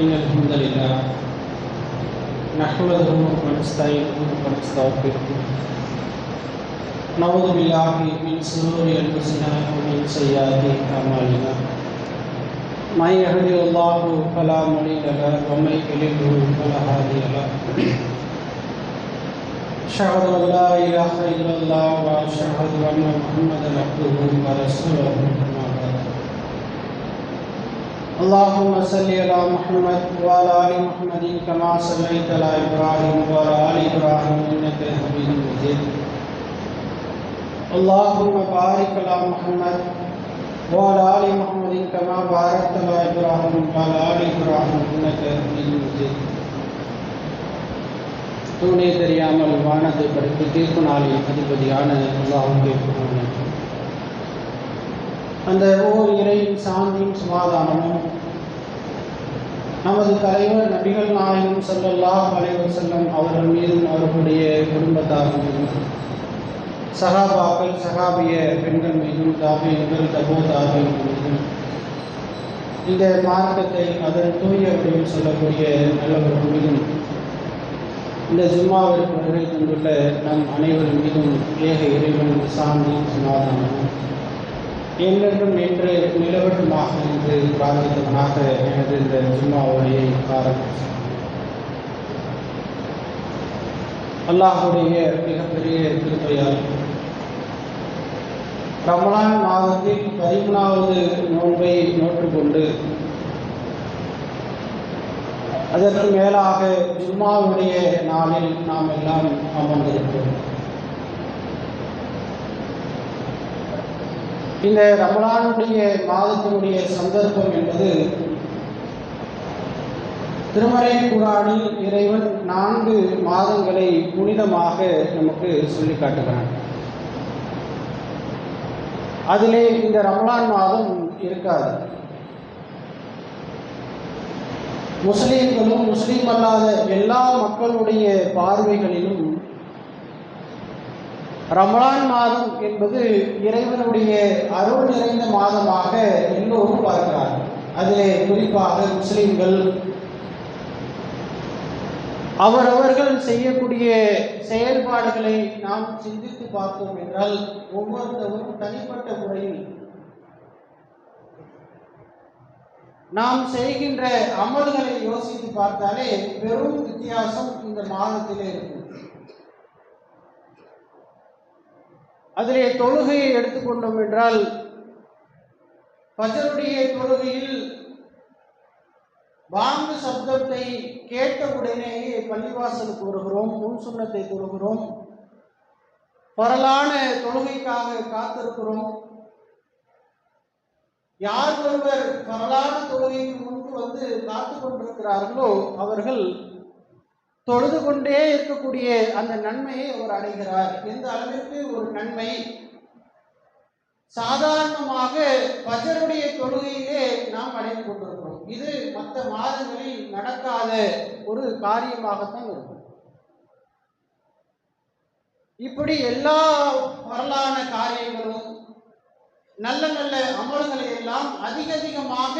إن الحمد لله نحمده ونستعينه ونستغفره نعوذ بالله من شرور أنفسنا ومن سيئات أعمالنا من يهده الله فلا مضل له ومن يضلل فلا هادي له أشهد أن لا إله إلا الله وأشهد أن محمدا عبده ورسوله أما بعد اللهم صل على محمد وعلى ال محمد كما صليت على ابراهيم وعلى ال ابراهيم انك حميد مجيد اللهم بارك على محمد وعلى ال محمد كما باركت على ابراهيم وعلى ال ابراهيم انك حميد مجيد تو نے دریا ملوانا دے برکتی کو نالی خدی بدیان ہے اللہ کے حکم نے அந்த ஒவ்வொரு இறையின் சாந்தியும் சமாதானமும். நமது தலைவர் நபிகள் நாயகம் ஸல்லல்லாஹு அலைவர் செல்லம் அவர்கள் மீதும் அவர்களுடைய குடும்பத்தார் மீதும் சஹாபாக்கள் சஹாபிய பெண்கள் மீதும் தாபியங்கள் தபோ தாபியங்கள் மீதும் இந்த மார்க்கத்தை அதன் தூய வடிவில் சொல்லக்கூடிய நல்லவர்கள் மீதும் இந்த ஜும்மாவிற்கு வருகை தந்துள்ள நம் அனைவரின் மீதும் ஏக இறைவன் சாந்தி சமாதானம் என்றென்றும் என்று நிலவட்டுமாக என்று பிரார்த்தித்தவனாக எனது இந்த ஜும்மா காரணம் ஆரம்பித்தேன் அல்லாஹுடைய மிகப்பெரிய திருப்பையால் ரமலான் மாதத்தில் பதிமூணாவது நோன்பை நோற்றுக்கொண்டு அதற்கு மேலாக ஜும்மாவுடைய நாளில் நாம் எல்லாம் அமர்ந்திருக்கிறோம். இந்த ரமலானுடைய மாதத்தினுடைய சந்தர்ப்பம் என்பது திருமறை குரானில் இறைவன் நான்கு மாதங்களை புனிதமாக நமக்கு சொல்லி காட்டுகிறான். அதிலே இந்த ரமலான் மாதம் இருக்காது. முஸ்லீம்களும் முஸ்லீம் அல்லாத எல்லா மக்களுடைய பார்வைகளிலும் ரமலான் மாதம் என்பது இறைவனுடைய அருள் நிறைந்த மாதமாக எல்லோரும் பார்க்கிறார்கள். அதிலே குறிப்பாக முஸ்லிம்கள் அவரவர்கள் செய்யக்கூடிய செயல்பாடுகளை நாம் சிந்தித்து பார்த்தோம் என்றால் ஒவ்வொருத்தவரும் தனிப்பட்ட முறையில் நாம் செய்கின்ற அமல்களை யோசித்து பார்த்தாலே பெரும் வித்தியாசம் இந்த மாதத்திலே இருக்கும் அதிலே தொழுகையை எடுத்துக்கொண்டோம் என்றால் பஜருடைய தொழுகையில் பாங்கு சப்தத்தை கேட்டவுடனேயே பள்ளிவாசலுக்கு வருகிறோம் முன் சுண்ணத்தை தொழுகிறோம் பரலான தொழுகைக்காக காத்திருக்கிறோம். யார் ஒருவர் பரலான தொழுகைக்கு முன்பு வந்து காத்து கொண்டிருக்கிறார்களோ அவர்கள் தொழுது கொண்டே இருக்கக்கூடிய அந்த நன்மையை அவர் அடைகிறார். எந்த அளவிற்கு ஒரு நன்மை? சாதாரணமாக பஜருடைய தொழுகையிலே நாம் அடைந்து கொண்டிருக்கிறோம். இது மற்ற மாதங்களில் நடக்காத ஒரு காரியமாகத்தான் இருக்கும். இப்படி எல்லா வரலான காரியங்களும் நல்ல நல்ல அமல்களை எல்லாம் அதிக அதிகமாக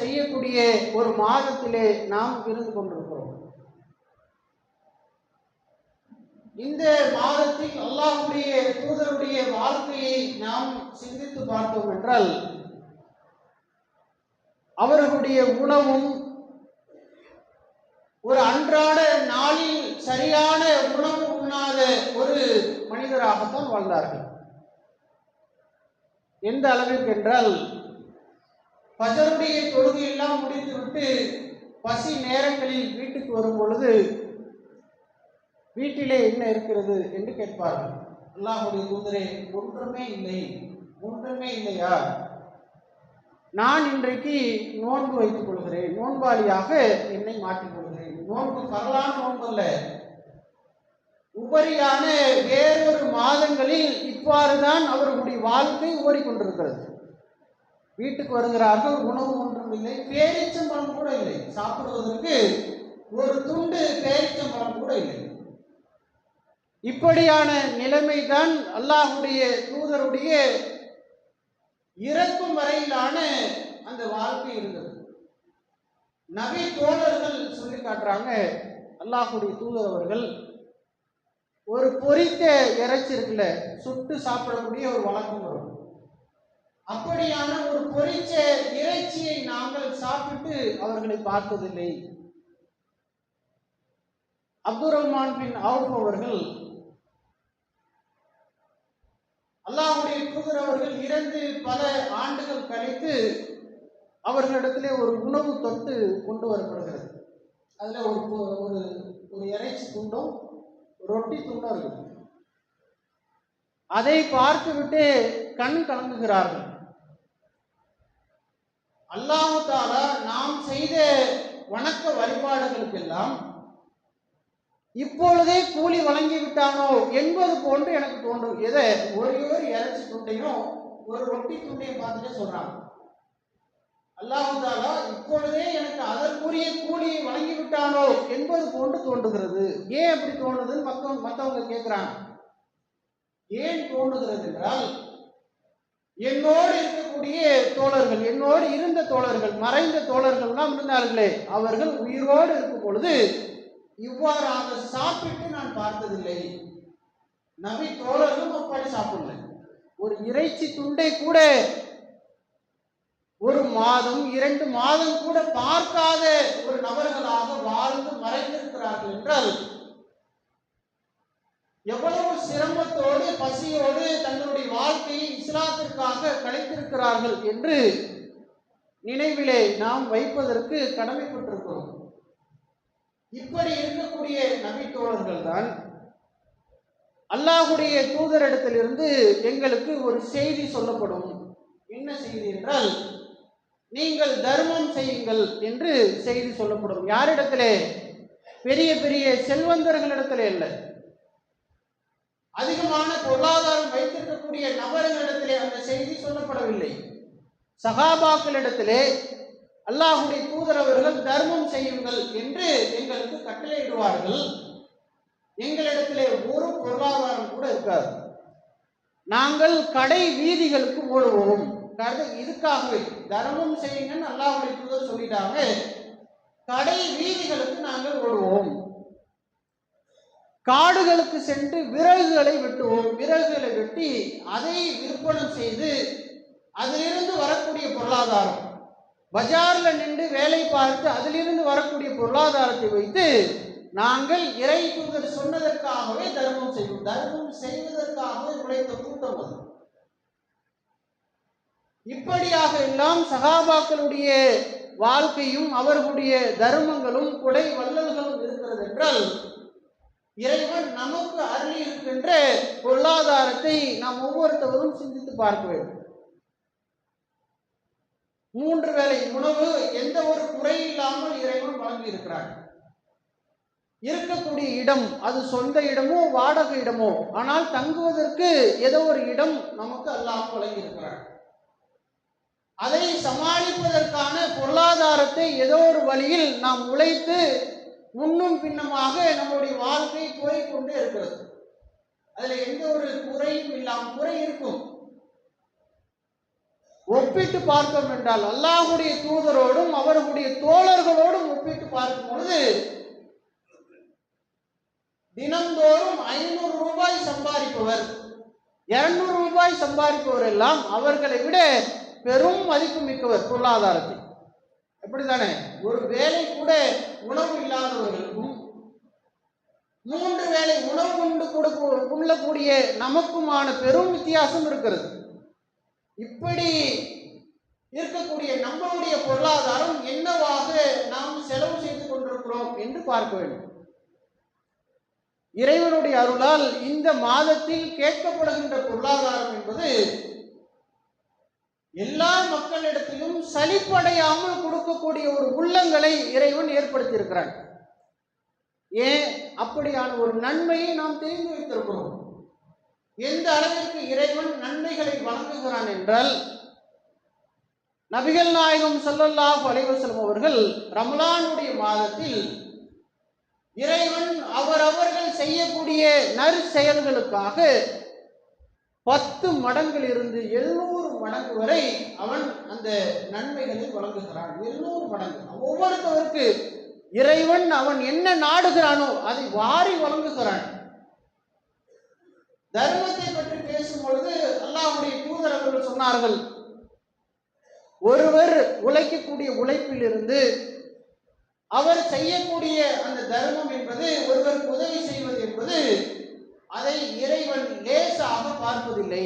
செய்யக்கூடிய ஒரு மாதத்திலே நாம் இருந்து கொண்டிருக்கிறோம். இந்த மாதத்தில் அல்லாஹுடைய தூதருடைய வாழ்க்கையை நாம் சிந்தித்து பார்த்தோம் என்றால் அவர்களுடைய உணவும் ஒரு அன்றாட நாளில் சரியான உணவு உண்ணாத ஒரு மனிதராகத்தான் வாழ்ந்தார்கள். எந்த அளவிற்கு என்றால் பஜருடைய தொழுகையெல்லாம் முடித்துவிட்டு பசி நேரங்களில் வீட்டுக்கு வரும் பொழுது வீட்டிலே என்ன இருக்கிறது என்று கேட்பார்கள். அல்லாஹுடைய தூதரே ஒன்றுமே இல்லை ஒன்றுமே இல்லையா? நான் இன்றைக்கு நோன்பு வைத்துக் கொள்கிறேன். நோன்பாளியாக என்னை மாற்றிக் கொள்கிறேன். நோன்பு பரலான நோன்பு அல்ல உபரியான வேறொரு மாதங்களில் இவ்வாறுதான் அவர்களுடைய வாழ்க்கை ஓடிக்கொண்டிருக்கிறது. வீட்டுக்கு வருகிறார்கள் உணவு ஒன்றும் இல்லை பேரிச்சம்பழம் கூட இல்லை. சாப்பிடுவதற்கு ஒரு துண்டு பேரிச்சம்பழம் கூட இல்லை. இப்படியான நிலைமைதான் அல்லாஹுடைய தூதருடைய இறக்கும் வரையிலான அந்த வாழ்க்கை இருந்தது. நபி தோழர்கள் சொல்லி காட்டுறாங்க அல்லாஹுடைய தூதர் அவர்கள் ஒரு பொரித்த இறைச்சி இருக்குல்ல சுட்டு சாப்பிடக்கூடிய ஒரு வழக்கம் வரும். அப்படியான ஒரு பொறிச்ச இறைச்சியை நாங்கள் சாப்பிட்டு அவர்களை பார்த்ததில்லை. அப்துல் ரஹ்மான் பின் அவுப் அவர்கள் அல்லாஹுடைய தூதர் அவர்கள் இறந்து பல ஆண்டுகள் கழித்து அவர்களிடத்திலே ஒரு உணவு தொட்டு கொண்டு வரப்படுகிறது. அதில் ஒரு ஒரு ஒரு இறைச்சி துண்டும் ரொட்டி துண்டும் இருக்கும் அதை பார்த்துவிட்டு கண் கலங்குகிறார்கள். அல்லாஹு தாலா நாம் செய்த வணக்க வழிபாடுகளுக்கெல்லாம் இப்பொழுதே கூலி வழங்கி விட்டானோ என்பது போன்று எனக்கு தோன்றும். எதை? ஒரே ஒரு இறைச்சி துண்டையும் ஒரு ரொட்டி துண்டையும் பார்த்துட்டே சொல்றாங்க. அல்லாஹாலா இப்பொழுதே எனக்கு அதற்குரிய கூலியை வழங்கி விட்டானோ என்பது போன்று தோன்றுகிறது. ஏன் அப்படி தோணுதுன்னு மக்கள் மற்றவங்க கேட்குறாங்க ஏன் தோன்றுகிறது என்றால் என்னோடு இருக்கக்கூடிய தோழர்கள் என்னோடு இருந்த தோழர்கள் மறைந்த தோழர்கள்லாம் இருந்தார்களே அவர்கள் உயிரோடு இருக்கும் பொழுது இவ்வாறாக சாப்பிட்டு நான் பார்த்ததில்லை. நபி தோழர்களும் அப்படி சாப்பிடல. ஒரு இறைச்சி துண்டை கூட ஒரு மாதம் இரண்டு மாதம் கூட பார்க்காத ஒரு நபர்களாக வாழ்ந்து மறைந்திருக்கிறார்கள் என்றால் எவ்வளவு சிரமத்தோடு பசியோடு தங்களுடைய வாழ்க்கையை இஸ்லாத்திற்காக கழித்திருக்கிறார்கள் என்று நினைவிலே நாம் வைப்பதற்கு கடமைப்பட்டிருக்கிறோம். இப்படி இருக்கக்கூடிய நபித்தோழர்கள் தான் அல்லாஹுடைய தூதரிடத்திலிருந்து எங்களுக்கு ஒரு செய்தி சொல்லப்படும். என்ன செய்தி என்றால் நீங்கள் தர்மம் செய்யுங்கள் என்று செய்தி சொல்லப்படும். யாரிடத்திலே? பெரிய பெரிய செல்வந்தர்களிடத்திலே இல்லை அதிகமான பொருளாதாரம் வைத்திருக்கக்கூடிய நபர்களிடத்திலே அந்த செய்தி சொல்லப்படவில்லை. சகாபாக்களிடத்திலே அல்லாஹுடைய தூதர் அவர்கள் தர்மம் செய்யுங்கள் என்று எங்களுக்கு கட்டளையிடுவார்கள். எங்களிடத்திலே ஒரு பொருளாதாரம் கூட இருக்காது. நாங்கள் கடை வீதிகளுக்கு ஓடுவோம். இதுக்காகவே தர்மம் செய்யுங்கன்னு அல்லாஹுடைய தூதர் சொல்லிட்டாங்க. கடை வீதிகளுக்கு நாங்கள் ஓடுவோம். காடுகளுக்கு சென்று விறகுகளை வெட்டுவோம். விறகுகளை வெட்டி அதை விற்பனை செய்து அதிலிருந்து வரக்கூடிய பொருளாதாரம். பஜார்ல நின்று வேலை பார்த்து அதிலிருந்து வரக்கூடிய பொருளாதாரத்தை வைத்து நாங்கள் இறை தூதர் சொன்னதற்காகவே தர்மம் செய்வோம். தர்மம் செய்வதற்காகவே உழைத்த கூட்டம் அது. இப்படியாக எல்லாம் சகாபாக்களுடைய வாழ்க்கையும் அவர்களுடைய தர்மங்களும் கொடை வள்ளல்களும் இருக்கிறது என்றால் இறைவன் நமக்கு அருளி இருக்கின்ற பொருளாதாரத்தை நாம் ஒவ்வொருத்தவரும் சிந்தித்து பார்க்க வேண்டும். மூன்று வேளை உணவு எந்த ஒரு குறை இல்லாமல் இறைவன் வழங்கி இருக்கிறார் இருக்கக்கூடிய இடம் அது சொந்த இடமோ வாடகை இடமோ ஆனால் தங்குவதற்கு ஏதோ ஒரு இடம் நமக்கு அல்லாஹ் வழங்கி இருக்கிறார் அதை சமாளிப்பதற்கான பொருளாதாரத்தை ஏதோ ஒரு வழியில் நாம் உழைத்து முன்னும் பின்னமாக நம்முடைய வாழ்க்கை போய்கொண்டே இருக்கிறது. அதில் எந்த ஒரு குறையும் இல்லாமல் குறை இருக்கும். ஒப்பிட்டு பார்த்தோம் என்றால் அல்லாஹுடைய தூதரோடும் அவர்களுடைய தோழர்களோடும் ஒப்பிட்டு பார்க்கும் பொழுது தினந்தோறும் ஐநூறு ரூபாய் சம்பாதிப்பவர் இருநூறு ரூபாய் சம்பாதிப்பவர் எல்லாம் அவர்களை விட பெரும் மதிப்பு மிக்கவர் பொருளாதாரத்தில். எப்படித்தானே ஒரு வேலை கூட உணவு இல்லாதவர்களுக்கும் மூன்று வேலை உணவு உண்டு கொடுக்க உண்ணக்கூடிய நமக்குமான பெரும் வித்தியாசம் இருக்கிறது. இப்படி இருக்கக்கூடிய நம்மளுடைய பொருளாதாரம் என்னவாக நாம் செலவு செய்து கொண்டிருக்கிறோம் என்று பார்க்க வேண்டும். இறைவனுடைய அருளால் இந்த மாதத்தில் கேட்கப்படுகின்ற பொருளாதாரம் என்பது எல்லா மக்களிடத்திலும் சலிப்படையாமல் கொடுக்கக்கூடிய ஒரு உள்ளங்களை இறைவன் ஏற்படுத்தியிருக்கிறான். ஏன்? அப்படியான ஒரு நன்மையை நாம் தெரிந்து வைத்திருக்கிறோம். எந்த அளவிற்கு இறைவன் நன்மைகளை வழங்குகிறான் என்றால் நபிகள் நாயகம் ஸல்லல்லாஹு அலைவசலம் அவர்கள் ரமலானுடைய மாதத்தில் இறைவன் அவர் அவர்கள் செய்யக்கூடிய நற்செயல்களுக்காக பத்து மடங்கில் இருந்து எழுநூறு மடங்கு வரை அவன் அந்த நன்மைகளை வழங்குகிறான். எழுநூறு மடங்கு. ஒவ்வொருத்தவருக்கு இறைவன் அவன் என்ன நாடுகிறானோ அதை வாரி வழங்குகிறான். தர்மத்தை பற்றி பேசும் பொழுது அல்லாஹ்வுடைய தூதர் அவர்கள் சொன்னார்கள் ஒருவர் உழைக்கக்கூடிய உழைப்பிலிருந்து அவர் செய்யக்கூடிய அந்த தர்மம் என்பது ஒருவருக்கு உதவி செய்வது என்பது அதை இறைவன் லேசாக பார்ப்பதில்லை.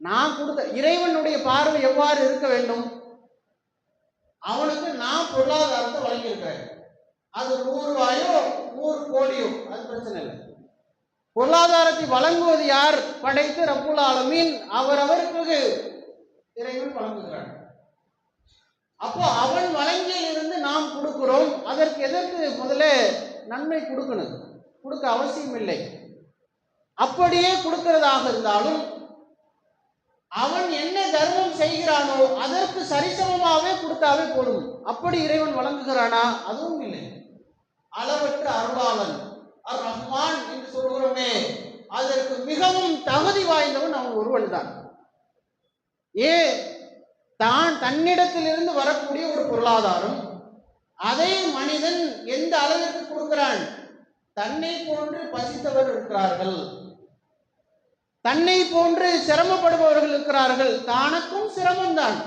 நான் கொடுத்த இறைவனுடைய பார்வை எவ்வாறு இருக்க வேண்டும்? அவனுக்கு நான் பொருளாதாரத்தை வழங்கியிருக்கிறேன். அது நூறு ரூபாயோ நூறு கோடியோ அது பிரச்சனை இல்லை. பொருளாதாரத்தை வழங்குவது யார்? படைத்து ரப்புல் ஆலமீன். அவரவருக்கு இறைவன் வழங்குகிறார். அப்போ அவன் வழங்கியிலிருந்து நாம் கொடுக்கிறோம். அதற்கு எதற்கு முதல்ல நன்மை கொடுக்கணும்? கொடுக்க அவசியம் இல்லை. அப்படியே கொடுக்கிறதாக இருந்தாலும் அவன் என்ன தர்மம் செய்கிறானோ அதற்கு சரிசமமாகவே கொடுத்தாவே போதும். அப்படி இறைவன் வழங்குகிறானா? அதுவும் இல்லை. அளவற்ற அருளாளன். அர் ரஹ்மான் என்று சொல்கிறோமே. அதற்கு மிகவும் தகுதி வாய்ந்தவன் அவன் ஒருவன் தான் ஏ தான் தன்னிடத்திலிருந்து வரக்கூடிய ஒரு பொருளாதாரம். அதை மனிதன் எந்த அளவிற்கு கொடுக்கிறான்? தன்னை போன்று பசித்தவர் இருக்கிறார்கள். தன்னை போன்று சிரமப்படுபவர்கள் இருக்கிறார்கள். தானக்கும் சிரமம்தான்.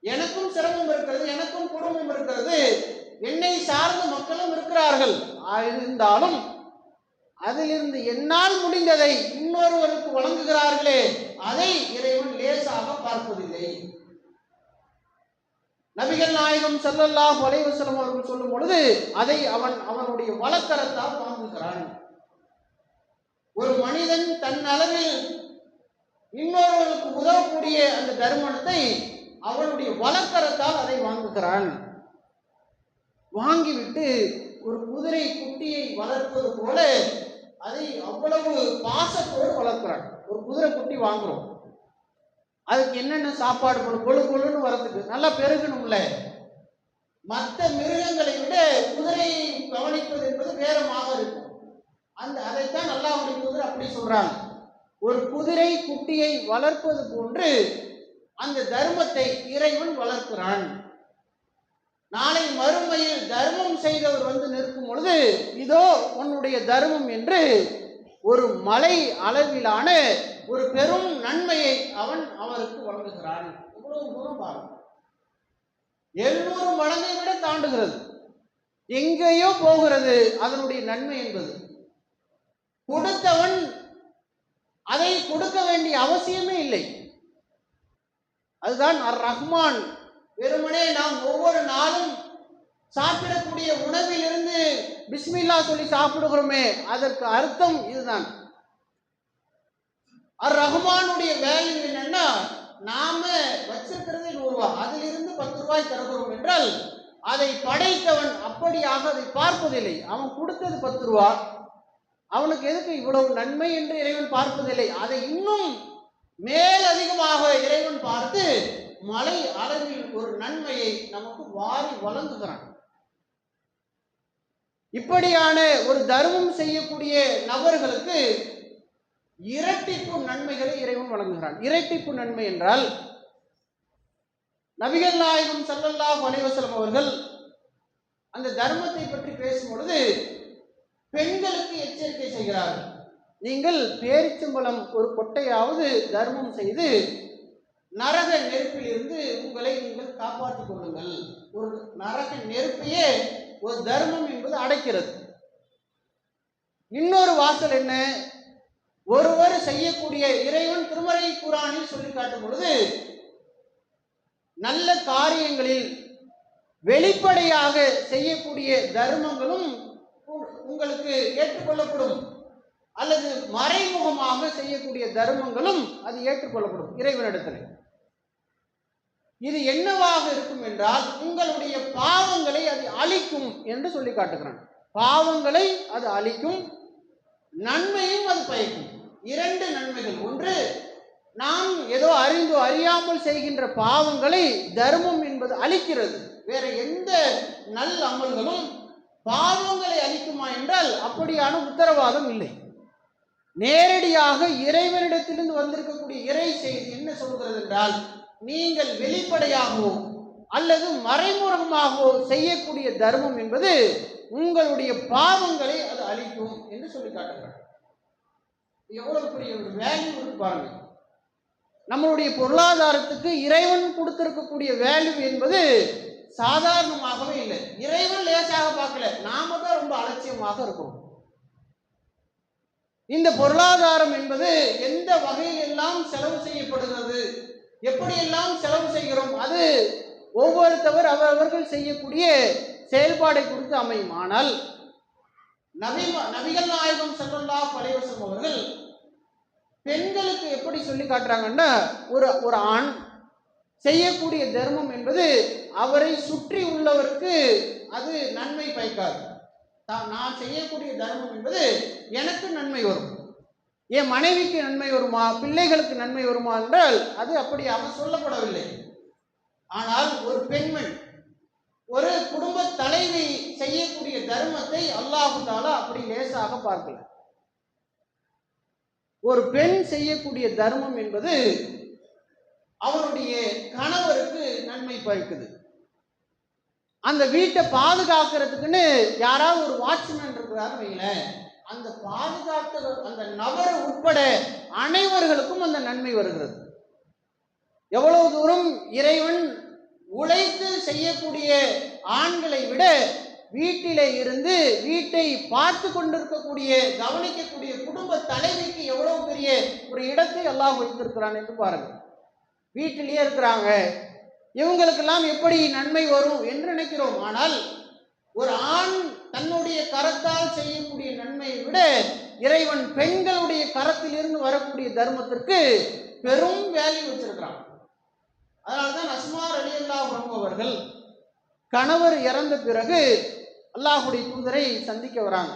எனக்கும் சிரமம் இருக்கிறது எனக்கும் குடும்பம் இருக்கிறது. என்னை சார்ந்த மக்களும் இருக்கிறார்கள். இருந்தாலும் அதிலிருந்து என்னால் முடிந்ததை இன்னொருவருக்கு வழங்குகிறார்களே அதை இறைவன் லேசாக பார்ப்பதில்லை. நபிகள் நாயகம் செல்லல்லா அலைஹி அவர்கள் சொல்லும் பொழுது அதை அவன் அவனுடைய வழக்கரத்தால் வாங்குகிறான். ஒரு மனிதன் தன் அளவில் இன்னொருவருக்கு உதவக்கூடிய அந்த தர்மணத்தை அவனுடைய வழக்கரத்தால் அதை வாங்குகிறான். வாங்கிவிட்டு ஒரு குதிரை குட்டியை வளர்ப்பது போல அதை அவ்வளவு பாசத்தோடு வளர்க்கிறான் ஒரு குதிரை குட்டி வாங்குறோம். அதுக்கு என்னென்ன சாப்பாடு போடும் கொழு கொழுன்னு வரதுக்கு நல்லா பெருகணும்ல. மற்ற மிருகங்களை விட குதிரையை கவனிப்பது என்பது வேறமாக இருக்கும். அந்த அதைத்தான் நல்லா குதிரை அப்படி சொல்றாங்க. ஒரு குதிரை குட்டியை வளர்ப்பது போன்று அந்த தர்மத்தை இறைவன் வளர்க்கிறான். நாளை மறுமையில் தர்மம் செய்தவர் வந்து நிற்கும் பொழுது இதோ உன்னுடைய தர்மம் என்று ஒரு மலை அளவிலான ஒரு பெரும் நன்மையை அவன் அவருக்கு வழங்குகிறான். இவ்வளவு தூரம் பாருங்க. எழுநூறு மடங்கை விட தாண்டுகிறது. எங்கேயோ போகிறது அதனுடைய நன்மை என்பது. கொடுத்தவன் அதை கொடுக்க வேண்டிய அவசியமே இல்லை. அதுதான் அர் ரஹ்மான் வெறுமனே நாம் ஒவ்வொரு நாளும் சாப்பிடக்கூடிய உணவிலிருந்து பிஸ்மில்லா சொல்லி சாப்பிடுகிறோமே அதற்கு அர்த்தம் இதுதான். அர் ரஹ்மானுடைய வேல்யூ என்னன்னா நாம வச்சிருக்கிறது நூறு ரூபாய் அதிலிருந்து பத்து ரூபாய் தருகிறோம் என்றால் அதை படைத்தவன் அப்படியாக அதை பார்ப்பதில்லை. அவன் கொடுத்தது பத்து ரூபா அவனுக்கு எதுக்கு இவ்வளவு நன்மை என்று இறைவன் பார்ப்பதில்லை. அதை இன்னும் மேலதிகமாக இறைவன் பார்த்து மலை அளவில் ஒரு நன்மையை நமக்கு வாரி வழங்குகிறான். இப்படியான ஒரு தர்மம் செய்யக்கூடிய நபர்களுக்கு இரட்டிப்பு நன்மைகளை இறைவன் வழங்குகிறான். இரட்டிப்பு நன்மை என்றால் நபிகள் நாயகம் ஸல்லல்லாஹு அலைஹி அவர்கள் அந்த தர்மத்தை பற்றி பேசும் பொழுது பெண்களுக்கு எச்சரிக்கை செய்கிறார்கள். நீங்கள் பேரிச்சம்பளம் ஒரு கொட்டையாவது தர்மம் செய்து நரக நெருப்பிலிருந்து உங்களை நீங்கள் காப்பாற்றிக் கொள்ளுங்கள். ஒரு நரக நெருப்பையே ஒரு தர்மம் என்பது அடைக்கிறது. இன்னொரு வாசல் என்ன? ஒருவர் செய்யக்கூடிய இறைவன் திருமறை குரானில் சொல்லி காட்டும் பொழுது நல்ல காரியங்களில் வெளிப்படையாக செய்யக்கூடிய தர்மங்களும் உ- உங்களுக்கு ஏற்றுக்கொள்ளப்படும். அல்லது மறைமுகமாக செய்யக்கூடிய தர்மங்களும் அது ஏற்றுக்கொள்ளப்படும் இறைவனிடத்தில். இது என்னவாக இருக்கும் என்றால் உங்களுடைய பாவங்களை அது அழிக்கும் என்று சொல்லி காட்டுகிறான். பாவங்களை அது அழிக்கும் நன்மையும் அது பயக்கும். இரண்டு நன்மைகள். ஒன்று நாம் ஏதோ அறிந்து அறியாமல் செய்கின்ற பாவங்களை தர்மம் என்பது அழிக்கிறது. வேற எந்த நல் அமல்களும் பாவங்களை அழிக்குமா என்றால் அப்படியான உத்தரவாதம் இல்லை. நேரடியாக இறைவனிடத்திலிருந்து வந்திருக்கக்கூடிய இறை செய்தி என்ன சொல்கிறது என்றால் நீங்கள் வெளிப்படையாகவோ அல்லது மறைமுகமாகவோ செய்யக்கூடிய தர்மம் என்பது உங்களுடைய பாவங்களை அது அளிக்கும் என்று சொல்லி காட்டுகிறார் எவ்வளவு பெரிய ஒரு வேல்யூ இருக்கு பாருங்க. நம்மளுடைய பொருளாதாரத்துக்கு இறைவன் கொடுத்திருக்கக்கூடிய வேல்யூ என்பது சாதாரணமாகவே இல்லை. இறைவன் லேசாக பார்க்கல. நாம தான் ரொம்ப அலட்சியமாக இருக்கிறோம். இந்த பொருளாதாரம் என்பது எந்த வகையில் எல்லாம் செலவு செய்யப்படுகிறது? எப்படியெல்லாம் செலவு செய்கிறோம்? அது ஒவ்வொருத்தவர் அவரவர்கள் செய்யக்கூடிய செயல்பாடை குறித்து அமையும் ஆனால் நபி நபிகள் நாயகம் செல்லல்லா அலைஹி அவர்கள் பெண்களுக்கு எப்படி சொல்லி காட்டுறாங்கன்னா ஒரு ஒரு ஆண் செய்யக்கூடிய தர்மம் என்பது அவரை சுற்றி உள்ளவருக்கு அது நன்மை பயக்காது. நான் செய்யக்கூடிய தர்மம் என்பது எனக்கு நன்மை வரும். என் மனைவிக்கு நன்மை வருமா? பிள்ளைகளுக்கு நன்மை வருமா என்றால் அது அப்படி அவர் சொல்லப்படவில்லை. ஆனால் ஒரு பெண்மண் ஒரு குடும்ப தலைவி செய்யக்கூடிய தர்மத்தை அல்லாஹு தாலா அப்படி லேசாக பார்க்கல. ஒரு பெண் செய்யக்கூடிய தர்மம் என்பது அவருடைய கணவருக்கு நன்மை பயக்குது. அந்த வீட்டை பாதுகாக்கிறதுக்குன்னு யாராவது ஒரு வாட்ச்மேன் இருக்கிறாரு வைங்களேன். அந்த பாதுகாத்த அந்த நபர் உட்பட அனைவர்களுக்கும் அந்த நன்மை வருகிறது. எவ்வளவு தூரம் இறைவன் உழைத்து செய்யக்கூடிய ஆண்களை விட வீட்டிலே இருந்து வீட்டை பார்த்து கொண்டிருக்கக்கூடிய கவனிக்கக்கூடிய குடும்ப தலைவிக்கு எவ்வளவு பெரிய ஒரு இடத்தை எல்லாம் வைத்திருக்கிறான் என்று பாருங்கள். வீட்டிலேயே இருக்கிறாங்க. இவங்களுக்கெல்லாம் எப்படி நன்மை வரும் என்று நினைக்கிறோம். ஆனால் ஒரு ஆண் தன்னுடைய கரத்தால் செய்யக்கூடிய நன்மையை விட இறைவன் பெண்களுடைய கரத்திலிருந்து வரக்கூடிய தர்மத்திற்கு பெரும் வேல்யூ வச்சிருக்கிறான். அதனால்தான் அஸ்மார் அலி அல்லாஹ் அவர்கள் கணவர் இறந்த பிறகு அல்லாஹுடைய தூதரை சந்திக்க வராங்க.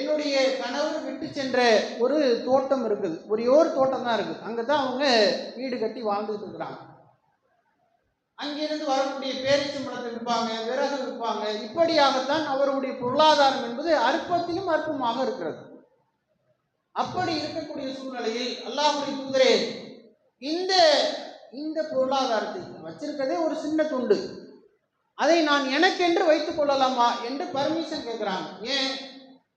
என்னுடைய கணவர் விட்டு சென்ற ஒரு தோட்டம் இருக்குது. ஒரே ஒரு தோட்டம் தான் இருக்குது. அங்கே தான் அவங்க வீடு கட்டி வாழ்ந்துட்டு இருக்கிறாங்க. அங்கிருந்து வரக்கூடிய பேரிச்சம்பழத்தை விற்பாங்க விறகு விற்பாங்க. இப்படியாகத்தான் அவருடைய பொருளாதாரம் என்பது அற்பத்திலும் அற்பமாக இருக்கிறது. அப்படி இருக்கக்கூடிய சூழ்நிலையில் அல்லாஹுடைய தூதரே இந்த இந்த பொருளாதாரத்தை வச்சிருக்கதே ஒரு சின்ன துண்டு. அதை நான் எனக்கென்று வைத்துக் கொள்ளலாமா என்று பர்மிஷன் கேட்குறாங்க. ஏன்?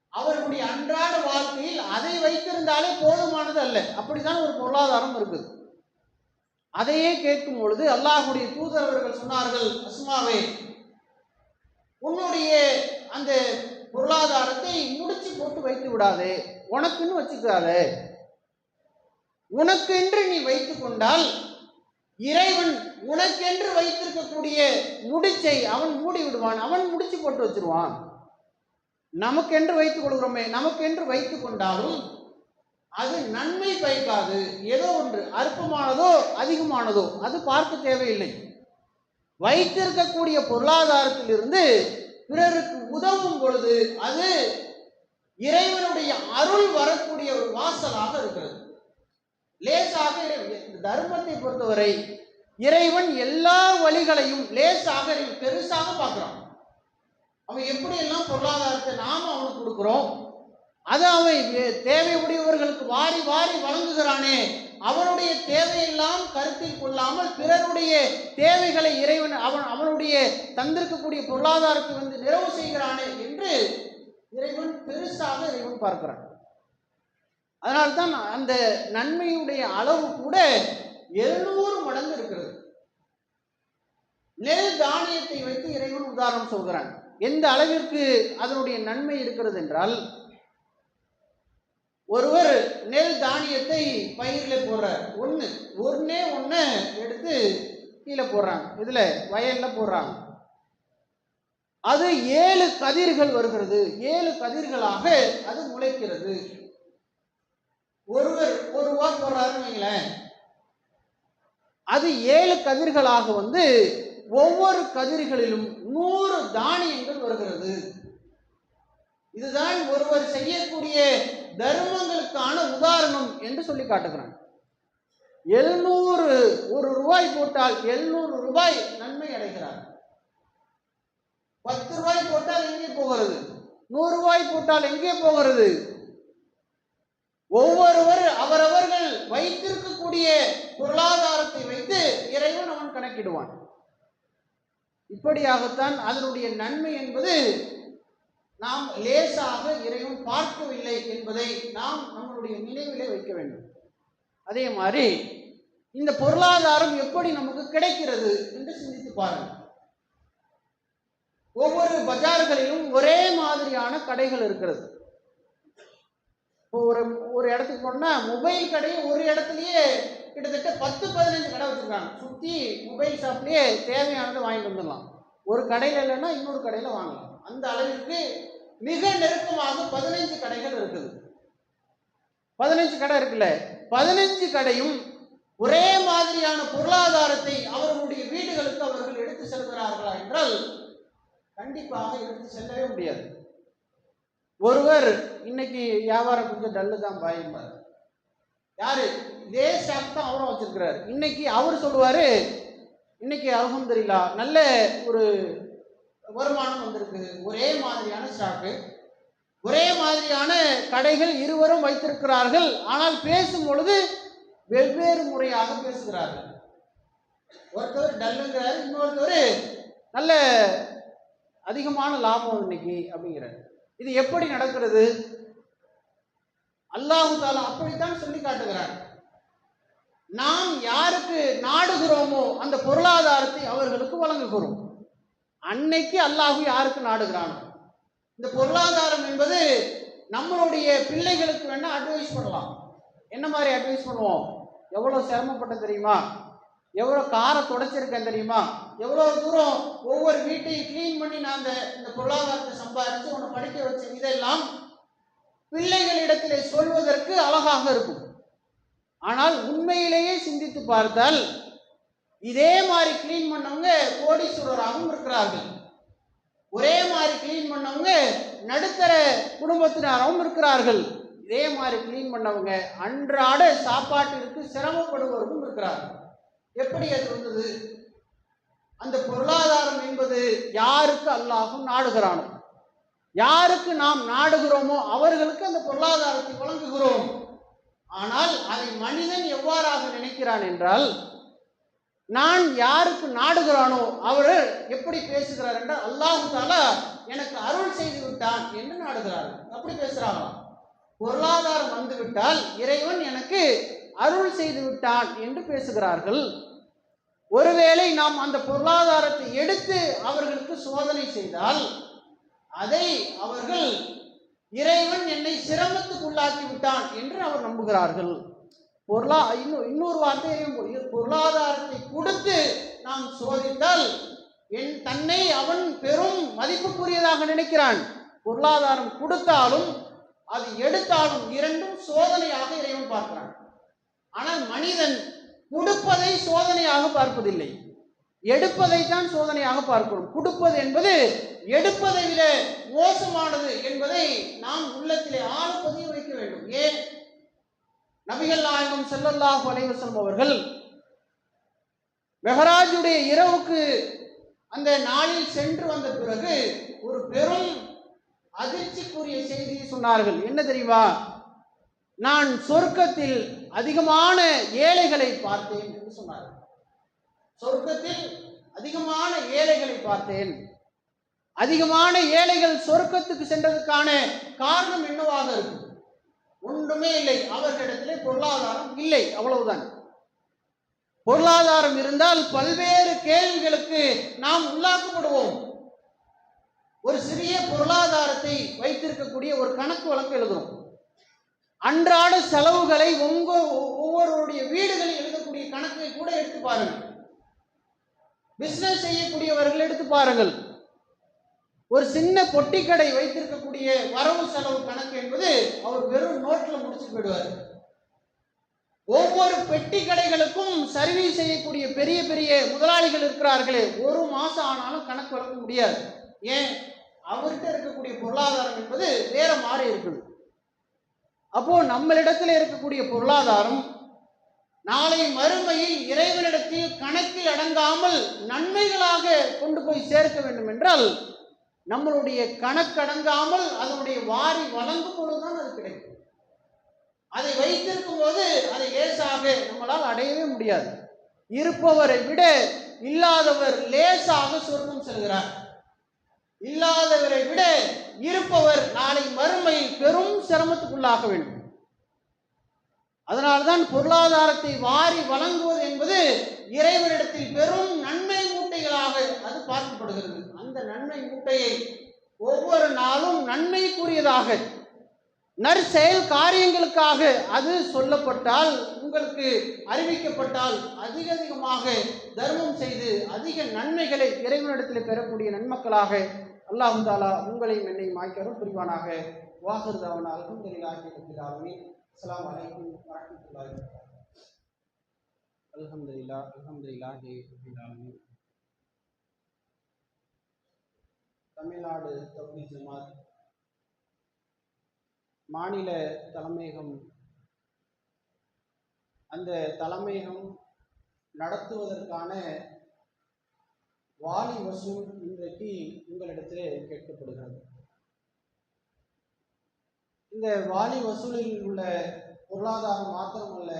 அவர்களுடைய அன்றாட வாழ்க்கையில் அதை வைத்திருந்தாலே போதுமானது அல்ல. அப்படிதான் ஒரு பொருளாதாரம் இருக்குது. அதையே கேட்கும் பொழுது அல்லாஹுடைய தூதரவர்கள் சொன்னார்கள் அஸ்மாவே உன்னுடைய அந்த பொருளாதாரத்தை முடிச்சு போட்டு வைத்து விடாதே உனக்குன்னு வச்சுக்காதே. உனக்கென்று நீ வைத்துக் கொண்டால் இறைவன் உனக்கென்று வைத்திருக்கக்கூடிய முடிச்சை அவன் மூடி விடுவான் அவன் முடிச்சு போட்டு வச்சிருவான். நமக்கென்று வைத்துக் கொள்கிறோமே நமக்கென்று வைத்துக் கொண்டாலும் அது நன்மை பயக்காது. ஏதோ ஒன்று. அற்பமானதோ அதிகமானதோ அது பார்க்க தேவையில்லை. வைத்திருக்கக்கூடிய பொருளாதாரத்திலிருந்து பிறருக்கு உதவும் பொழுது அது இறைவனுடைய அருள் வரக்கூடிய ஒரு வாசலாக இருக்கிறது. லேசாக இந்த தர்மத்தை பொறுத்தவரை இறைவன் எல்லா வழிகளையும் லேசாக பெருசாக பார்க்கிறான். அவன் எப்படியெல்லாம் பொருளாதாரத்தை நாம அவனுக்கு கொடுக்குறோம்? அதை அவன் வே- தேவை உடையவர்களுக்கு வாரி வாரி வழங்குகிறானே. அவனுடைய தேவையெல்லாம் கருத்தில் கொள்ளாமல் பிறருடைய தேவைகளை இறைவன் அவன் அவனுடைய தந்திருக்கக்கூடிய பொருளாதாரத்தை வந்து நிறைவு செய்கிறானே என்று இறைவன் பெருசாக இறைவன் பார்க்கிறான். அதனால்தான் அந்த நன்மையுடைய அளவு கூட எழுநூறு மடங்கு இருக்கிறது. நெல் தானியத்தை வைத்து இறைவன் உதாரணம் சொல்கிறான். எந்த அளவிற்கு அதனுடைய நன்மை இருக்கிறது என்றால் ஒருவர் நெல் தானியத்தை பயிரில் போடுறார். ஒன்று ஒன்னே ஒன்று எடுத்து கீழே போடுறாங்க. இதில் வயலில் போடுறாங்க. அது ஏழு கதிர்கள் வருகிறது. ஏழு கதிர்களாக அது முளைக்கிறது. ஒருவர் ஒரு ரூபா போடுறாருன்னு வைங்களேன். அது ஏழு கதிர்களாக வந்து ஒவ்வொரு கதிர்களிலும் நூறு தானியங்கள் வருகிறது. இதுதான் ஒருவர் செய்யக்கூடிய தர்மங்களுக்கான உதாரணம் என்று சொல்லி காட்டுகிறான். எழுநூறு ஒரு ரூபாய் போட்டால் எழுநூறு ரூபாய் நன்மை அடைகிறார். பத்து ரூபாய் போட்டால் எங்கே போகிறது? நூறு ரூபாய் போட்டால் எங்கே போகிறது? ஒவ்வொருவர் அவரவர்கள் வைத்திருக்கக்கூடிய பொருளாதாரத்தை வைத்து இறைவன் அவன் கணக்கிடுவான். இப்படியாகத்தான் அதனுடைய நன்மை என்பது நாம் லேசாக இறைவன் பார்க்கவில்லை என்பதை நாம் நம்மளுடைய நினைவிலே வைக்க வேண்டும். அதே மாதிரி இந்த பொருளாதாரம் எப்படி நமக்கு கிடைக்கிறது என்று சிந்தித்து பாருங்கள். ஒவ்வொரு பஜார்களிலும் ஒரே மாதிரியான கடைகள் இருக்கிறது. இப்போ ஒரு ஒரு இடத்துக்கு போனால் மொபைல் கடையை ஒரு இடத்துலயே கிட்டத்தட்ட பத்து பதினஞ்சு கடை வச்சிருக்காங்க. சுற்றி மொபைல் ஷாப்லேயே தேவையானதை வாங்கிட்டு வந்துடலாம். ஒரு கடையில் இல்லைன்னா இன்னொரு கடையில் வாங்கலாம். அந்த அளவிற்கு மிக நெருக்கமாக பதினைஞ்சு கடைகள் இருக்குது. பதினஞ்சு கடை இருக்குல்ல? பதினஞ்சு கடையும் ஒரே மாதிரியான பொருளாதாரத்தை அவர்களுடைய வீடுகளுக்கு அவர்கள் எடுத்து செல்கிறார்களா என்றால் கண்டிப்பாக எடுத்து செல்லவே முடியாது. ஒருவர் இன்னைக்கு வியாபாரம் கொஞ்சம் டல்லு தான் பாயிருப்பார் யாரு? இதே ஸ்டாக் தான் அவரும் வச்சிருக்கிறார். இன்னைக்கு அவர் சொல்லுவாரு இன்னைக்கு அல்ஹம்துலில்லா நல்ல ஒரு வருமானம் வந்திருக்கு. ஒரே மாதிரியான ஸ்டாக்கு ஒரே மாதிரியான கடைகள் இருவரும் வைத்திருக்கிறார்கள். ஆனால் பேசும் பொழுது வெவ்வேறு முறையாக பேசுகிறார்கள். ஒருத்தவர் டல்லுங்கிறாரு இன்னொருத்தவர் நல்ல அதிகமான லாபம் இன்னைக்கு அப்படிங்கிறார். இது எப்படி நடக்கிறது? அல்லாஹு தாலா அப்படித்தான் சொல்லி காட்டுகிறார். நாம் யாருக்கு நாடுகிறோமோ அந்த பொருளாதாரத்தை அவர்களுக்கு வழங்குகிறோம். அன்னைக்கு அல்லாஹு யாருக்கு நாடுகிறானோ? இந்த பொருளாதாரம் என்பது நம்மளுடைய பிள்ளைகளுக்கு வேணா அட்வைஸ் பண்ணலாம். என்ன மாதிரி அட்வைஸ் பண்ணுவோம்? எவ்வளோ சிரமப்பட்ட தெரியுமா? எவ்வளோ காரை தொடச்சிருக்கேன் தெரியுமா? எவ்வளோ தூரம் ஒவ்வொரு வீட்டையும் க்ளீன் பண்ணி நான் அந்த இந்த பொருளாதாரத்தை சம்பாதிச்சு உன்னை படிக்க வச்ச இதெல்லாம் பிள்ளைகளிடத்திலே சொல்வதற்கு அழகாக இருக்கும். ஆனால் உண்மையிலேயே சிந்தித்து பார்த்தால் இதே மாதிரி க்ளீன் பண்ணவங்க கோடீஸ்வரராகவும் இருக்கிறார்கள். ஒரே மாதிரி க்ளீன் பண்ணவங்க நடுத்தர குடும்பத்தினராகவும் இருக்கிறார்கள். இதே மாதிரி க்ளீன் பண்ணவங்க அன்றாட சாப்பாட்டிற்கு சிரமப்படுபவர்களும் இருக்கிறார்கள். எப்படி அது வந்தது? அந்த பொருளாதாரம் என்பது யாருக்கு அல்லாஹும் நாடுகிறானோ யாருக்கு நாம் நாடுகிறோமோ அவர்களுக்கு அந்த பொருளாதாரத்தை வழங்குகிறோம். ஆனால் அதை மனிதன் எவ்வாறாக நினைக்கிறான் என்றால் நான் யாருக்கு நாடுகிறானோ அவர் எப்படி பேசுகிறார் என்றால் அல்லாஹு தாலா எனக்கு அருள் செய்து விட்டான் என்று நாடுகிறார் அப்படி பேசுகிறாங்களாம் பொருளாதாரம் வந்துவிட்டால் இறைவன் எனக்கு அருள் செய்து விட்டான் என்று பேசுகிறார்கள். ஒருவேளை நாம் அந்த பொருளாதாரத்தை எடுத்து அவர்களுக்கு சோதனை செய்தால் அதை அவர்கள் இறைவன் என்னை சிரமத்துக்குள்ளாக்கி விட்டான் என்று அவர் நம்புகிறார்கள். பொருளா இன்னும் இன்னொரு வார்த்தையும் பொருளாதாரத்தை கொடுத்து நாம் சோதித்தால் என் தன்னை அவன் பெரும் மதிப்புக்குரியதாக நினைக்கிறான். பொருளாதாரம் கொடுத்தாலும் அது எடுத்தாலும் இரண்டும் சோதனையாக இறைவன் பார்க்கிறான். ஆனால் மனிதன் கொடுப்பதை சோதனையாக பார்ப்பதில்லை. எடுப்பதை தான் சோதனையாக பார்க்கிறோம். கொடுப்பது என்பது எடுப்பதை விட மோசமானது என்பதை நாம் உள்ளத்திலே ஆழப்பதிய வைக்க வேண்டும். ஏன்? நபிகள் நாயகம் ஸல்லல்லாஹு அலைஹி அவர்கள் மெஹராஜுடைய இரவுக்கு அந்த நாளில் சென்று வந்த பிறகு ஒரு பெரும் அதிர்ச்சிக்குரிய செய்தியை சொன்னார்கள். என்ன தெரியுமா? நான் சொர்க்கத்தில் அதிகமான ஏழைகளை பார்த்தேன் என்று சொன்னார்கள். சொர்க்கத்தில் அதிகமான ஏழைகளை பார்த்தேன். அதிகமான ஏழைகள் சொர்க்கத்துக்கு சென்றதுக்கான காரணம் என்னவாக இருக்கும்? ஒன்றுமே இல்லை. அவர்களிடத்திலே பொருளாதாரம் இல்லை. அவ்வளவுதான். பொருளாதாரம் இருந்தால் பல்வேறு கேள்விகளுக்கு நாம் உள்ளாக்கப்படுவோம். ஒரு சிறிய பொருளாதாரத்தை வைத்திருக்கக்கூடிய ஒரு கணக்கு வழக்கு எழுதுறோம். அன்றாட செலவுகளை உங்க ஒவ்வொருவருடைய வீடுகளில் எழுதக்கூடிய கணக்கை கூட எடுத்து பாருங்கள். பிசினஸ் செய்யக்கூடியவர்கள் எடுத்து பாருங்கள். ஒரு சின்ன பொட்டி கடை வைத்திருக்கக்கூடிய வரவு செலவு கணக்கு என்பது அவர் வெறும் நோட்டில் முடிச்சு போயிடுவார். ஒவ்வொரு பெட்டி கடைகளுக்கும் சர்வீஸ் செய்யக்கூடிய பெரிய பெரிய முதலாளிகள் இருக்கிறார்களே ஒரு மாசம் ஆனாலும் கணக்கு வளர்க்க முடியாது. ஏன்? அவர்கிட்ட இருக்கக்கூடிய பொருளாதாரம் என்பது வேற மாறி இருக்குது. அப்போ நம்மளிடத்தில் இருக்கக்கூடிய பொருளாதாரம் நாளை மறுமையில் இறைவனிடத்தில் கணக்கில் அடங்காமல் நன்மைகளாக கொண்டு போய் சேர்க்க வேண்டும் என்றால் நம்மளுடைய கணக்கடங்காமல் அதனுடைய வாரி வழங்கும் பொழுதுதான் அது கிடைக்கும். அதை வைத்திருக்கும் போது அதை லேசாக நம்மளால் அடையவே முடியாது. இருப்பவரை விட இல்லாதவர் லேசாக சொர்க்கம் செல்கிறார். இல்லாதவரை விட இருப்பவர் நாளை மறுமையில் பெரும் சிரமத்துக்குள்ளாக வேண்டும். அதனால்தான் பொருளாதாரத்தை வாரி வழங்குவது என்பது இறைவனிடத்தில் பெரும் நன்மை மூட்டைகளாக அது பார்க்கப்படுகிறது. அந்த நன்மை மூட்டையை ஒவ்வொரு நாளும் நன்மைக்குரியதாக நற்செயல் காரியங்களுக்காக அது சொல்லப்பட்டால் உங்களுக்கு அறிவிக்கப்பட்டால் அதிக அதிகமாக தர்மம் செய்து அதிக நன்மைகளை இறைவனிடத்தில் பெறக்கூடிய நன்மக்களாக அல்லாஹு தாலா உங்களையும் என்னையும் ஆக்கியரும் புரிவானாக. வாகுர்தாவன் அல்ஹம்துலில்லாஹி ரப்பில் ஆலமீன். அஸ்ஸலாமு அலைக்கும் வரஹ்மத்துல்லாஹி அலமதுல்லாஹி அல்ஹம்துலில்லாஹ் அல்ஹம்துலில்லாஹி ரப்பில் ஆலமீன் தமிழ்நாடு தௌஹீத் ஜமாத் மாநில தலைமையகம். அந்த தலைமையகம் நடத்துவதற்கான வாலி வசூல் இன்றைக்கு உங்களிடத்திலே கேட்கப்படுகிறது. இந்த வாலி வசூலில் உள்ள பொருளாதாரம் மாத்திரமல்ல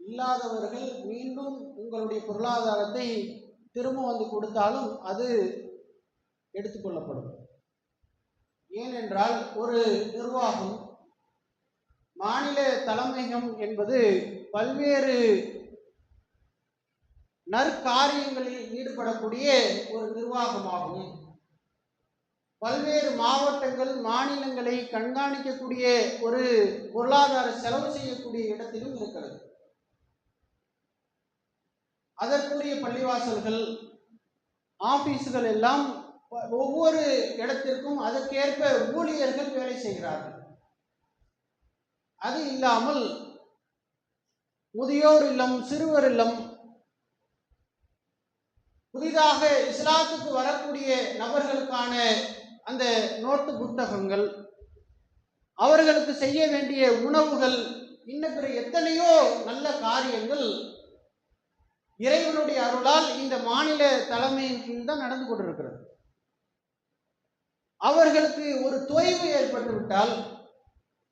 இல்லாதவர்கள் மீண்டும் உங்களுடைய பொருளாதாரத்தை திரும்ப வந்து கொடுத்தாலும் அது எடுத்துக்கொள்ளப்படும். ஏனென்றால் ஒரு நிர்வாகம் மாநில தலைமையகம் என்பது பல்வேறு நற்காரியங்களில் ஈடுபடக்கூடிய ஒரு நிர்வாகமாகும். பல்வேறு மாவட்டங்கள் மாநிலங்களை கண்காணிக்கக்கூடிய ஒரு பொருளாதார செலவு செய்யக்கூடிய இடத்திலும் இருக்கிறது. அதற்குரிய பள்ளிவாசல்கள் ஆபீஸுகள் எல்லாம் ஒவ்வொரு இடத்திற்கும் அதற்கேற்ப ஊழியர்கள் வேலை செய்கிறார்கள். அது இல்லாமல் முதியோர் இல்லம் சிறுவர் இல்லம் புதிதாக இஸ்லாத்துக்கு வரக்கூடிய நபர்களுக்கான அந்த நோட்டு புத்தகங்கள் அவர்களுக்கு செய்ய வேண்டிய உணவுகள் இன்ன பிற எத்தனையோ நல்ல காரியங்கள் இறைவனுடைய அருளால் இந்த மாநில தலைமையின் கீழ் தான் நடந்து கொண்டிருக்கிறது. அவர்களுக்கு ஒரு தொய்வு ஏற்பட்டுவிட்டால்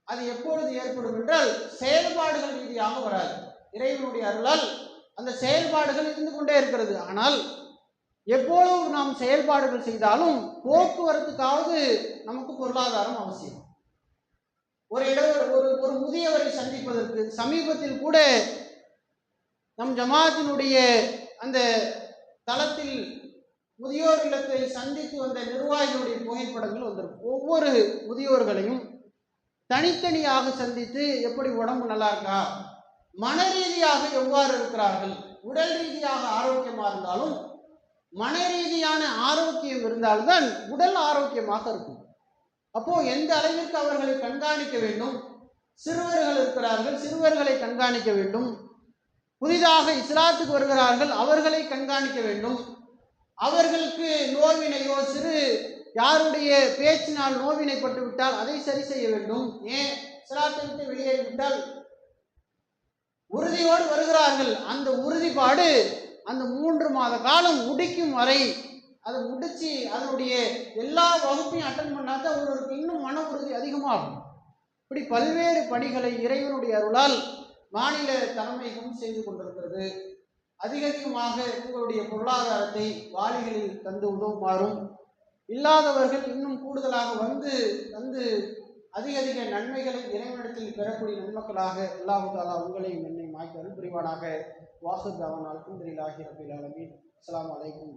அது எப்பொழுது ஏற்படும் என்றால் செயல்பாடுகள் ரீதியாக வராது. இறைவனுடைய அருளால் அந்த செயல்பாடுகள் இருந்து கொண்டே இருக்கிறது. ஆனால் எப்பொழுது நாம் செயல்பாடுகள் செய்தாலும் போக்குவரத்துக்காவது நமக்கு பொருளாதாரம் அவசியம். ஒரு இட ஒரு ஒரு முதியவரை சந்திப்பதற்கு சமீபத்தில் கூட நம் ஜமாத்தினுடைய அந்த தளத்தில் முதியோர் இல்லத்தை சந்தித்து வந்த நிர்வாகிகளுடைய புகைப்படங்கள் வந்திருக்கும். ஒவ்வொரு முதியோர்களையும் தனித்தனியாக சந்தித்து எப்படி உடம்பு நல்லா இருக்கா? மன ரீதியாக எவ்வாறு இருக்கிறார்கள்? உடல் ரீதியாக ஆரோக்கியமாக இருந்தாலும் மன ரீதியான ஆரோக்கியம் இருந்தால்தான் உடல் ஆரோக்கியமாக இருக்கும். அப்போ எந்த அளவிற்கு அவர்களை கண்காணிக்க வேண்டும்? சிறுவர்கள் இருக்கிறார்கள் சிறுவர்களை கண்காணிக்க வேண்டும். புதிதாக இஸ்லாத்துக்கு வருகிறார்கள் அவர்களை கண்காணிக்க வேண்டும். அவர்களுக்கு நோவினையோ சிறு யாருடைய பேச்சினால் நோவினைப்பட்டு விட்டால் அதை சரி செய்ய வேண்டும். ஏன்? இஸ்லாத்தை விட்டு வெளியேறிவிட்டால் உறுதியோடு வருகிறார்கள். அந்த உறுதிப்பாடு அந்த மூன்று மாத காலம் முடிக்கும் வரை அதை முடித்து அதனுடைய எல்லா வகுப்பையும் அட்டன் பண்ணாதான் ஒருவருக்கு இன்னும் மன உறுதி அதிகமாகும். இப்படி பல்வேறு பணிகளை இறைவனுடைய அருளால் மாநில தலைமையகம் செய்து கொண்டிருக்கிறது. அதிகமாக உங்களுடைய பொருளாதாரத்தை வாளிகளில் தந்து உதவுமாறும் இல்லாதவர்கள் இன்னும் கூடுதலாக வந்து வந்து அதிக அதிக நன்மைகளை இறைவனிடத்தில் பெறக்கூடிய நன்மக்களாக அல்லாஹு தாலா உங்களையும் ஆக்கி அருள் புரிவானாக. வாசு தாவன் அல்குந்திரிலாகி ரபில் அலமீன் அஸ்ஸலாமு அலைக்கும்